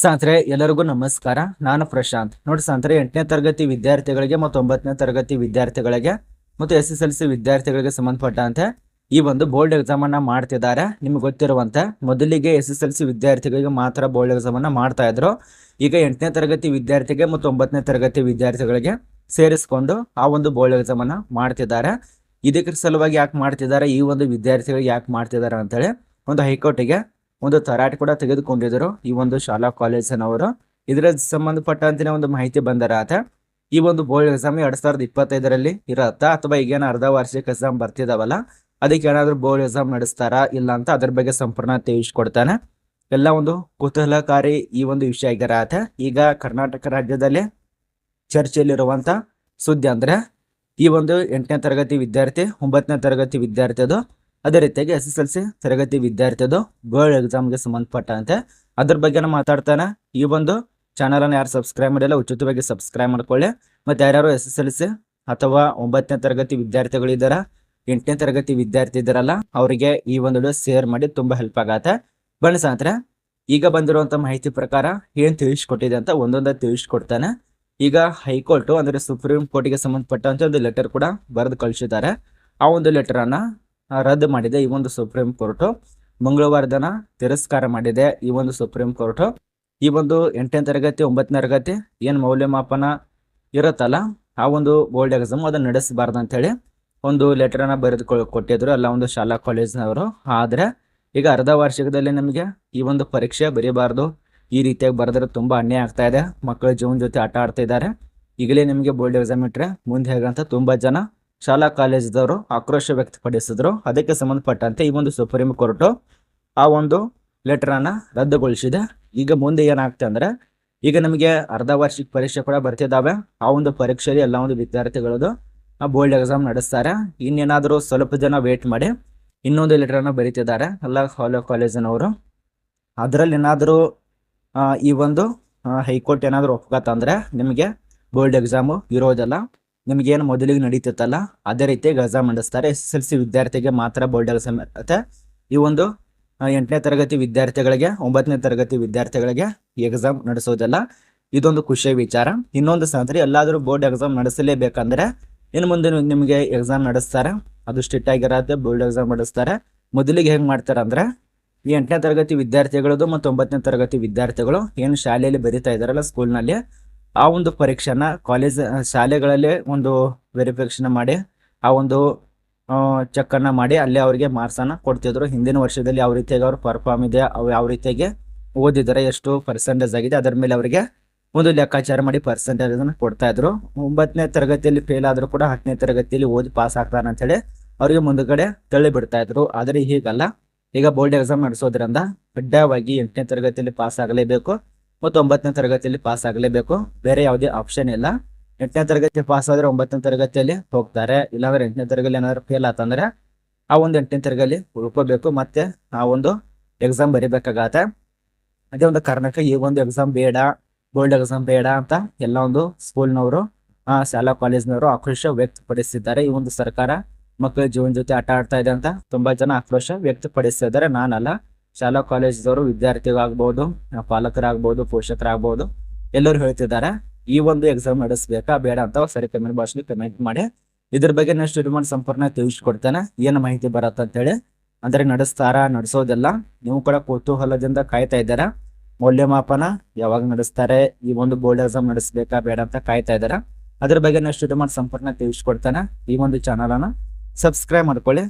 ಸಾಂತ್ರೆ ಎಲ್ಲರಿಗೂ ನಮಸ್ಕಾರ. ನಾನು ಪ್ರಶಾಂತ್. ನೋಡಿ ಸಾಂತ್ರೆ ಎಂಟನೇ ತರಗತಿ ವಿದ್ಯಾರ್ಥಿಗಳಿಗೆ ಮತ್ತು ಒಂಬತ್ತನೇ ತರಗತಿ ವಿದ್ಯಾರ್ಥಿಗಳಿಗೆ ಮತ್ತು ಎಸ್ ಎಸ್ ಎಲ್ ಸಿ ವಿದ್ಯಾರ್ಥಿಗಳಿಗೆ ಸಂಬಂಧಪಟ್ಟಂತೆ ಈ ಒಂದು ಬೋರ್ಡ್ ಎಕ್ಸಾಮ್ ಅನ್ನ ಮಾಡ್ತಿದ್ದಾರೆ. ನಿಮ್ಗೆ ಗೊತ್ತಿರುವಂತೆ, ಮೊದಲಿಗೆ ಎಸ್ ಎಸ್ ಎಲ್ ಸಿ ವಿದ್ಯಾರ್ಥಿಗಳಿಗೆ ಮಾತ್ರ ಬೋರ್ಡ್ ಎಕ್ಸಾಮ್ ಅನ್ನ ಮಾಡ್ತಾ ಇದ್ರು. ಈಗ ಎಂಟನೇ ತರಗತಿ ವಿದ್ಯಾರ್ಥಿಗೆ ಮತ್ತು ಒಂಬತ್ತನೇ ತರಗತಿ ವಿದ್ಯಾರ್ಥಿಗಳಿಗೆ ಸೇರಿಸ್ಕೊಂಡು ಆ ಒಂದು ಬೋರ್ಡ್ ಎಕ್ಸಾಮ್ ಅನ್ನ ಮಾಡ್ತಿದ್ದಾರೆ. ಇದಕ್ಕೆ ಸಲುವಾಗಿ ಯಾಕೆ ಮಾಡ್ತಿದ್ದಾರೆ? ಈ ಒಂದು ವಿದ್ಯಾರ್ಥಿಗಳಿಗೆ ಯಾಕೆ ಮಾಡ್ತಿದ್ದಾರೆ ಅಂತೇಳಿ ಒಂದು ಹೈಕೋರ್ಟಿಗೆ ಒಂದು ತರಾಟೆ ಕೂಡ ತೆಗೆದುಕೊಂಡಿದ್ರು ಈ ಒಂದು ಶಾಲಾ ಕಾಲೇಜಿನವರು. ಇದರ ಸಂಬಂಧಪಟ್ಟಂತೆ ಒಂದು ಮಾಹಿತಿ ಬಂದರಾತ, ಈ ಒಂದು ಬೋರ್ಡ್ ಎಕ್ಸಾಮ್ ಎರಡ್ ಸಾವಿರದ ಇಪ್ಪತ್ತೈದರಲ್ಲಿ ಇರತ್ತ? ಅಥವಾ ಈಗೇನು ಅರ್ಧ ವಾರ್ಷಿಕ ಎಕ್ಸಾಮ್ ಬರ್ತಿದಾವಲ್ಲ? ಅದಕ್ಕೆ ಏನಾದ್ರು ಬೋರ್ಡ್ ಎಕ್ಸಾಮ್ ನಡೆಸ್ತಾರ? ಇಲ್ಲ ಅಂತ ಅದ್ರ ಬಗ್ಗೆ ಸಂಪೂರ್ಣ ತಿಳಿಸ್ಕೊಡ್ತಾನೆ. ಎಲ್ಲ ಒಂದು ಕುತೂಹಲಕಾರಿ ಈ ಒಂದು ವಿಷಯ ಆಗಿರಾತ ಈಗ ಕರ್ನಾಟಕ ರಾಜ್ಯದಲ್ಲಿ ಚರ್ಚೆಯಲ್ಲಿರುವಂತ ಸುದ್ದಿ ಅಂದ್ರೆ, ಈ ಒಂದು ಎಂಟನೇ ತರಗತಿ ವಿದ್ಯಾರ್ಥಿ, ಒಂಬತ್ತನೇ ತರಗತಿ ವಿದ್ಯಾರ್ಥಿದು ಅದೇ ರೀತಿಯಾಗಿ ಎಸ್ ಎಸ್ ಎಲ್ ಸಿ ತರಗತಿ ವಿದ್ಯಾರ್ಥಿದು ಬೋರ್ಡ್ ಎಕ್ಸಾಮ್ಗೆ ಸಂಬಂಧಪಟ್ಟಂತೆ ಅದ್ರ ಬಗ್ಗೆ ಮಾತಾಡ್ತಾನೆ. ಈ ಒಂದು ಚಾನಲನ್ನು ಯಾರು ಸಬ್ಸ್ಕ್ರೈಬ್ ಮಾಡಿಲ್ಲ ಉಚಿತವಾಗಿ ಸಬ್ಸ್ಕ್ರೈಬ್ ಮಾಡ್ಕೊಳ್ಳಿ. ಮತ್ತೆ ಯಾರ್ಯಾರು ಎಸ್ ಎಸ್ ಎಲ್ ಸಿ ಅಥವಾ ಒಂಬತ್ತನೇ ತರಗತಿ ವಿದ್ಯಾರ್ಥಿಗಳಿದ್ದಾರ ಎಂಟನೇ ತರಗತಿ ವಿದ್ಯಾರ್ಥಿ ಇದ್ದಾರಲ್ಲ ಅವರಿಗೆ ಈ ಒಂದು ಶೇರ್ ಮಾಡಿ ತುಂಬಾ ಹೆಲ್ಪ್ ಆಗತ್ತೆ. ಬನ್ನಿ ಸ್ನೇಹಿತರೆ ಈಗ ಬಂದಿರುವಂತ ಮಾಹಿತಿ ಪ್ರಕಾರ ಏನು ತಿಳಿಸ್ಕೊಟ್ಟಿದೆ ಅಂತ ಒಂದೊಂದ ತಿಳಿಸ್ಕೊಡ್ತಾನೆ. ಈಗ ಹೈಕೋರ್ಟ್ ಅಂದರೆ ಸುಪ್ರೀಂ ಕೋರ್ಟಿಗೆ ಸಂಬಂಧಪಟ್ಟಂತ ಒಂದು ಲೆಟರ್ ಕೂಡ ಬರೆದು ಕಳಿಸಿದ್ದಾರೆ. ಆ ಒಂದು ಲೆಟರ್ ಅನ್ನ ಆ, ರದ್ದು ಮಾಡಿದೆ ಈ ಒಂದು ಸುಪ್ರೀಂ ಕೋರ್ಟ್ ಮಂಗಳವಾರ ದಿನ ತಿರಸ್ಕಾರ ಮಾಡಿದೆ ಈ ಒಂದು ಸುಪ್ರೀಂ ಕೋರ್ಟ್ ಈ ಒಂದು ಎಂಟನೇ ತರಗತಿ, ಒಂಬತ್ತನೇ ತರಗತಿ ಏನು ಮೌಲ್ಯಮಾಪನ ಇರುತ್ತಲ್ಲ, ಆ ಒಂದು ಬೋರ್ಡ್ ಎಕ್ಸಾಮ್ ಅದನ್ನು ನಡೆಸಬಾರ್ದು ಅಂತೇಳಿ ಒಂದು ಲೆಟರ್ ಅನ್ನ ಬರೆದು ಕೊಟ್ಟಿದ್ರು ಎಲ್ಲ ಒಂದು ಶಾಲಾ ಕಾಲೇಜ್ನವರು ಆದರೆ ಈಗ ಅರ್ಧ ವಾರ್ಷಿಕದಲ್ಲಿ ನಮಗೆ ಈ ಒಂದು ಪರೀಕ್ಷೆ ಬರೀಬಾರ್ದು. ಈ ರೀತಿಯಾಗಿ ಬರೆದ್ರೆ ತುಂಬ ಅನ್ಯಾಯ ಆಗ್ತಾ ಇದೆ. ಮಕ್ಕಳ ಜೀವನ ಜೊತೆ ಆಟ ಆಡ್ತಾ ಇದ್ದಾರೆ. ಈಗಲೇ ನಿಮಗೆ ಬೋರ್ಡ್ ಎಕ್ಸಾಮ್ ಇಟ್ಟರೆ ಮುಂದೆ ಹೇಗಂತ ತುಂಬ ಜನ ಶಾಲಾ ಕಾಲೇಜದವರು ಆಕ್ರೋಶ ವ್ಯಕ್ತಪಡಿಸಿದ್ರು. ಅದಕ್ಕೆ ಸಂಬಂಧಪಟ್ಟಂತೆ ಈ ಒಂದು ಸುಪ್ರೀಂ ಕೋರ್ಟ್ ಆ ಒಂದು ಲೆಟರ್ ಅನ್ನ ರದ್ದುಗೊಳಿಸಿದೆ. ಈಗ ಮುಂದೆ ಏನಾಗ್ತದೆ ಅಂದ್ರೆ, ಈಗ ನಮಗೆ ಅರ್ಧ ವಾರ್ಷಿಕ ಪರೀಕ್ಷೆ ಕೂಡ ಬರ್ತಿದ್ದಾವೆ ಆ ಒಂದು ಪರೀಕ್ಷೆಯಲ್ಲಿ ಎಲ್ಲ ಒಂದು ವಿದ್ಯಾರ್ಥಿಗಳದು ಬೋರ್ಡ್ ಎಕ್ಸಾಮ್ ನಡೆಸ್ತಾರೆ. ಇನ್ನೇನಾದರೂ ಸ್ವಲ್ಪ ಜನ ವೇಟ್ ಮಾಡಿ ಇನ್ನೊಂದು ಲೆಟರ್ ಅನ್ನ ಬರೀತಿದ್ದಾರೆ ಎಲ್ಲ ಕಾಲೇ ಕಾಲೇಜಿನವರು. ಅದರಲ್ಲಿ ಏನಾದರೂ ಈ ಒಂದು ಹೈಕೋರ್ಟ್ ಏನಾದರೂ ಒಪ್ಕತ್ತಂದ್ರೆ ನಿಮಗೆ ಬೋರ್ಡ್ ಎಕ್ಸಾಮು ಇರೋದಲ್ಲ. ನಿಮಗೇನು ಮೊದಲಿಗೆ ನಡೀತಿತ್ತಲ್ಲ, ಅದೇ ರೀತಿ ಗಜಾ ನಡೆಸ್ತಾರೆ ಎಸ್ ಎಸ್ ಎಲ್ ಸಿ ವಿದ್ಯಾರ್ಥಿಗೆ ಮಾತ್ರ ಬೋರ್ಡ್ ಎಕ್ಸಾಮ್ ಇರುತ್ತೆ ಈ ಒಂದು ಎಂಟನೇ ತರಗತಿ ವಿದ್ಯಾರ್ಥಿಗಳಿಗೆ, ಒಂಬತ್ತನೇ ತರಗತಿ ವಿದ್ಯಾರ್ಥಿಗಳಿಗೆ ಎಕ್ಸಾಮ್ ನಡೆಸೋದಿಲ್ಲ ಇದೊಂದು ಖುಷಿಯ ವಿಚಾರ. ಇನ್ನೊಂದು ಸಂತರಿ ಎಲ್ಲಾದರೂ ಬೋರ್ಡ್ ಎಕ್ಸಾಮ್ ನಡೆಸಲೇಬೇಕಂದ್ರೆ ಇನ್ನು ಮುಂದೆ ನಿಮಗೆ ಎಕ್ಸಾಮ್ ನಡೆಸ್ತಾರೆ. ಅದು ಸ್ಟ್ರಿಕ್ಟ್ ಆಗಿರತ್ತೆ, ಬೋರ್ಡ್ ಎಕ್ಸಾಮ್ ನಡೆಸ್ತಾರೆ. ಮೊದಲಿಗೆ ಹೆಂಗೆ ಮಾಡ್ತಾರೆ ಅಂದ್ರೆ, ಈ ಎಂಟನೇ ತರಗತಿ ವಿದ್ಯಾರ್ಥಿಗಳದು ಮತ್ತು ಒಂಬತ್ತನೇ ತರಗತಿ ವಿದ್ಯಾರ್ಥಿಗಳು ಏನು ಶಾಲೆಯಲ್ಲಿ ಬರೀತಾ ಇದ್ದಾರಲ್ಲ ಸ್ಕೂಲ್ನಲ್ಲಿ ಆ ಒಂದು ಪರೀಕ್ಷೆನ ಕಾಲೇಜ್ ಶಾಲೆಗಳಲ್ಲೇ ಒಂದು ವೆರಿಫಿಕೇಶನ್ ಮಾಡಿ, ಆ ಒಂದು ಚೆಕ್ಕನ್ನು ಮಾಡಿ ಅಲ್ಲೇ ಅವರಿಗೆ ಮಾರ್ಕ್ಸನ್ನು ಕೊಡ್ತಿದ್ರು. ಹಿಂದಿನ ವರ್ಷದಲ್ಲಿ ಯಾವ ರೀತಿಯಾಗಿ ಅವ್ರು ಪರ್ಫಾರ್ಮ್ ಇದೆ, ಅವು ಯಾವ ರೀತಿಯಾಗಿ ಓದಿದ್ದಾರೆ, ಎಷ್ಟು ಪರ್ಸೆಂಟೇಜ್ ಆಗಿದೆ, ಅದರ ಮೇಲೆ ಅವರಿಗೆ ಒಂದು ಲೆಕ್ಕಾಚಾರ ಮಾಡಿ ಪರ್ಸೆಂಟೇಜನ್ನು ಕೊಡ್ತಾ ಇದ್ರು. ಒಂಬತ್ತನೇ ತರಗತಿಯಲ್ಲಿ ಫೇಲ್ ಆದ್ರೂ ಕೂಡ ಹತ್ತನೇ ತರಗತಿಯಲ್ಲಿ ಓದಿ ಪಾಸ್ ಆಗ್ತಾರೆ ಅಂತ ಹೇಳಿ ಅವರಿಗೆ ಮುಂದುಗಡೆ ತಳ್ಳಿ ಬಿಡ್ತಾ ಇದ್ರು. ಆದ್ರೆ ಹೀಗಲ್ಲ. ಈಗ ಬೋರ್ಡ್ ಎಕ್ಸಾಮ್ ನಡೆಸೋದ್ರಿಂದ, ಕಡ್ಡಾಯವಾಗಿ ಎಂಟನೇ ತರಗತಿಯಲ್ಲಿ ಪಾಸ್ ಆಗಲೇಬೇಕು. ಮತ್ತು ಒಂಬತ್ತನೇ ತರಗತಿಯಲ್ಲಿ ಪಾಸ್ ಆಗಲೇಬೇಕು. ಬೇರೆ ಯಾವುದೇ ಆಪ್ಷನ್ ಇಲ್ಲ. ಎಂಟನೇ ತರಗತಿ ಪಾಸ್ ಆದರೆ ಒಂಬತ್ತನೇ ತರಗತಿಯಲ್ಲಿ ಹೋಗ್ತಾರೆ. ಇಲ್ಲಾಂದ್ರೆ ಎಂಟನೇ ತರಗತಿ ಏನಾದರೂ ಫೇಲ್ ಆತಂದ್ರೆ ಆ ಒಂದು ಎಂಟನೇ ತರಗತಿ ಉಳ್ಕೋಬೇಕು. ಮತ್ತೆ ಆ ಒಂದು ಎಕ್ಸಾಮ್ ಬರಿಬೇಕಾಗತ್ತೆ. ಅದೇ ಒಂದು ಕಾರಣಕ್ಕೆ ಈ ಒಂದು ಎಕ್ಸಾಮ್ ಬೇಡ ಬೋರ್ಡ್ ಎಕ್ಸಾಮ್ ಬೇಡ ಅಂತ ಎಲ್ಲ ಒಂದು ಸ್ಕೂಲ್ನವರು ಶಾಲಾ ಕಾಲೇಜ್ನವರು ಆಕ್ರೋಶ ವ್ಯಕ್ತಪಡಿಸಿದ್ದಾರೆ. ಈ ಒಂದು ಸರ್ಕಾರ ಮಕ್ಕಳ ಜೀವನ ಜೊತೆ ಆಟ ಆಡ್ತಾ ಇದೆ ಅಂತ ತುಂಬಾ ಜನ ಆಕ್ರೋಶ ವ್ಯಕ್ತಪಡಿಸಿದ್ದಾರೆ. ನಾನಲ್ಲ. ಶಾಲಾ, ಕಾಲೇಜ್ದವರು ವಿದ್ಯಾರ್ಥಿಗಳಾಗ್ಬೋದು, ಪಾಲಕರಾಗ್ಬೋದು, ಪೋಷಕರಾಗ್ಬೋದು, ಎಲ್ಲರೂ ಹೇಳ್ತಿದ್ದಾರೆ, ಈ ಒಂದು ಎಕ್ಸಾಮ್ ನಡೆಸ್ಬೇಕಾ, ಬೇಡ ಅಂತ ಸರಿ ಕಮೆಂಟ್ ಬಾಕ್ಸ್ಲಿ ಕಮೆಂಟ್ ಮಾಡಿ. ಇದ್ರ ಬಗ್ಗೆ ನಾನು ಸ್ಟೂಡೆಂಟ್ ಸಂಪೂರ್ಣ ತಿಳಿಸ್ಕೊಡ್ತೇನೆ. ಏನು ಮಾಹಿತಿ ಬರತ್ತ ಅಂತೇಳಿ ಅಂದ್ರೆ ನಡೆಸ್ತಾರ, ನಡೆಸೋದೆಲ್ಲ. ನೀವು ಕೂಡ ಕುತೂಹಲದಿಂದ ಕಾಯ್ತಾ ಇದ್ದಾರ? ಮೌಲ್ಯಮಾಪನ ಯಾವಾಗ ನಡೆಸ್ತಾರೆ? ಈ ಒಂದು ಬೋರ್ಡ್ ಎಕ್ಸಾಮ್ ನಡೆಸ್ಬೇಕಾ, ಬೇಡ ಅಂತ ಕಾಯ್ತಾ ಇದ್ದಾರ? ಅದ್ರ ಬಗ್ಗೆ ನಾನು ಸ್ಟೂಡೆಂಟ್ ಸಂಪೂರ್ಣ ತಿಳಿಸ್ಕೊಡ್ತೇನೆ. ಈ ಒಂದು ಚಾನಲ್ ಅನ್ನ ಸಬ್ಸ್ಕ್ರೈಬ್ ಮಾಡ್ಕೊಳ್ಳಿ.